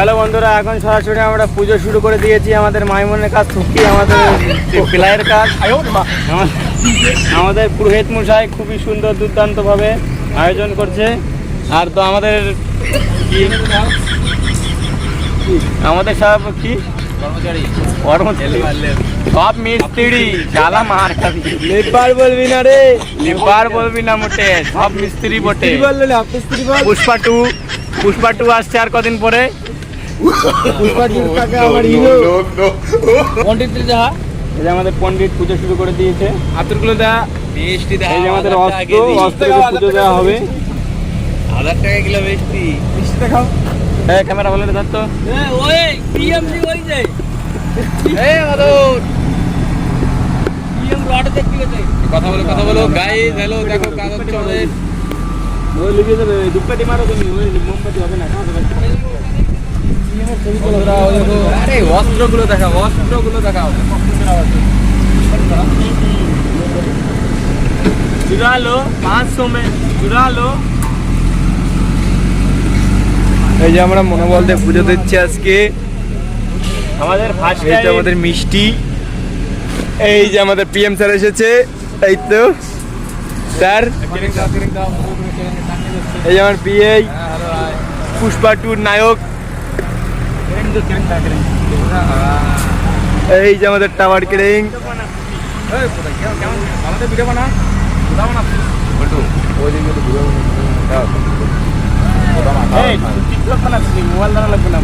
Hello বন্ধুরা এখন সরাসরি আমরা পুজো শুরু করে দিয়েছি আমাদের মাইমনের কাজ থুকি আমাদের প্লায়ের কাজ। আমাদের পুরোহিত মশাই খুবই সুন্দর দুর্দান্তভাবে আয়োজন করছে। আর তো আমাদের আমাদের সব কি? সব মিস্ত্রি। মার খাবি। বলবি না রে। লিপার বলবি না মোটে সব মিস্ত্রি বটে। পুষ্পা টু পুষ্পা টু আসছে আর কদিন পরে? পুষ্পা আমার হিরো পন্ডিত যাহা এই যে আমাদের পণ্ডিত পুজো শুরু করে দিয়েছে। হাতুরগুলো দা। মিষ্টি দা এই যে আমাদের অস্ত্র অস্ত্রকে পুজো দেওয়া হবে। হাজার টাকা কিলো মিষ্টি। মিষ্টি দেখাও হ্যাঁ ক্যামেরা বলে ধর তো ওই পিএমজি ওই যে। এই মাদুর পিএম রড দেখতে গেছে। কথা বলো কথা বলো। গাইস হ্যালো দেখো কাগজ চলে। ওই লিখে দেবে দুপাটি মারো তুমি ওই মোমবাতি হবে না আরে অস্ত্রগুলো দেখাও অস্ত্রগুলো দেখাও चुरा लो पाँच सौ में चुरा लो এই যে আমরা মনোবল দিয়ে পুজো দিচ্ছি আজকে আমাদের ফার্স্ট এই যে আমাদের মিষ্টি এই যে আমাদের পিএম স্যার এসেছে এই তো স্যার এই যে আমার পিএ পুষ্পা টুর নায়ক এই যে আমাদের টাওয়ার কেরিং আমাদের ভিডিও বানা। টিকটক বানাচ্ছি মোবাইল দাঁড়া লাগবে না